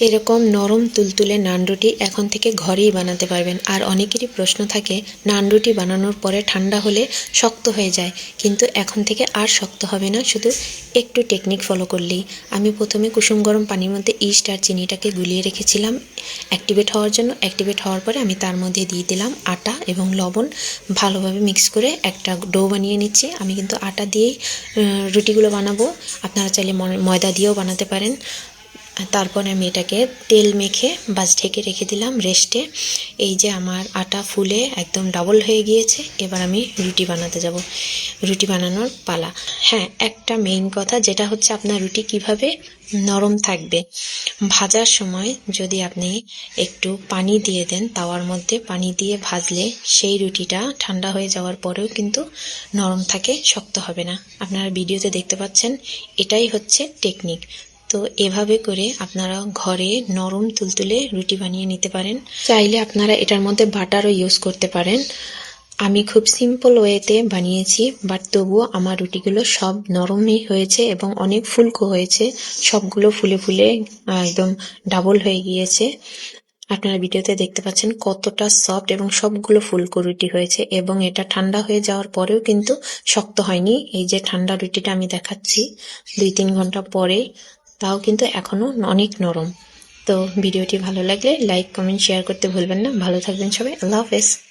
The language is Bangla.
এরকম নরম তুলতুলে নান রুটি এখন থেকে ঘরেই বানাতে পারবেন। আর অনেকেরই প্রশ্ন থাকে নান রুটি বানানোর পরে ঠান্ডা হলে শক্ত হয়ে যায়, কিন্তু এখন থেকে আর শক্ত হবে না, শুধু একটু টেকনিক ফলো করলেই। আমি প্রথমে কুসুম গরম পানির মধ্যে ইস্ট আর চিনিটাকে গুলিয়ে রেখেছিলাম। অ্যাক্টিভেট হওয়ার জন্য অ্যাক্টিভেট হওয়ার পরে আমি তার মধ্যে দিয়ে দিলাম আটা এবং লবণ। ভালোভাবে মিক্স করে একটা ডো বানিয়ে নিচ্ছি। আমি কিন্তু আটা দিয়েই রুটিগুলো বানাবো। আপনারা চাইলে ময়- ময়দা দিয়েও বানাতে পারেন। তারপরে আমি এটাকে তেল মেখে বাস ঢেকে রেখে দিলাম রেস্টে এই যে আমার আটা ফুলে একদম ডাবল হয়ে গিয়েছে, এবার আমি রুটি বানাতে যাব। রুটি বানানোর পালা। হ্যাঁ একটা মেইন কথা যেটা হচ্ছে আপনার রুটি কীভাবে নরম থাকবে। ভাজার সময় যদি আপনি একটু পানি দিয়ে দেন, তাওয়ার মধ্যে পানি দিয়ে ভাজলে সেই রুটিটা ঠান্ডা হয়ে যাওয়ার পরেও কিন্তু নরম থাকে, শক্ত হবে না। আপনারা ভিডিওতে দেখতে পাচ্ছেন, এটাই হচ্ছে টেকনিক তো এভাবে করে আপনারা ঘরে নরম তুলতুলে রুটি বানিয়ে নিতে পারেন। চাইলে আপনারা এটার মধ্যে বাটারও ইউজ করতে পারেন। আমি খুব সিম্পল ওয়েতে বানিয়েছি বাট তবুও আমার রুটিগুলো সব নরমই হয়েছে এবং অনেক ফুলকো হয়েছে। সবগুলো ফুলে ফুলে একদম ডাবল হয়ে গিয়েছে। আপনারা ভিডিওতে দেখতে পাচ্ছেন কতটা সফট এবং সবগুলো ফুলকো রুটি হয়েছে এবং এটা ঠান্ডা হয়ে যাওয়ার পরেও কিন্তু শক্ত হয়নি। এই যে ঠান্ডা রুটিটা আমি দেখাচ্ছি, দুই তিন ঘণ্টা পরে তাও কিন্তু এখনও অনেক নরম। তো ভিডিওটি ভালো লাগলে লাইক কমেন্ট শেয়ার করতে ভুলবেন না। ভালো থাকবেন সবাই। আল্লাহ হাফেজ।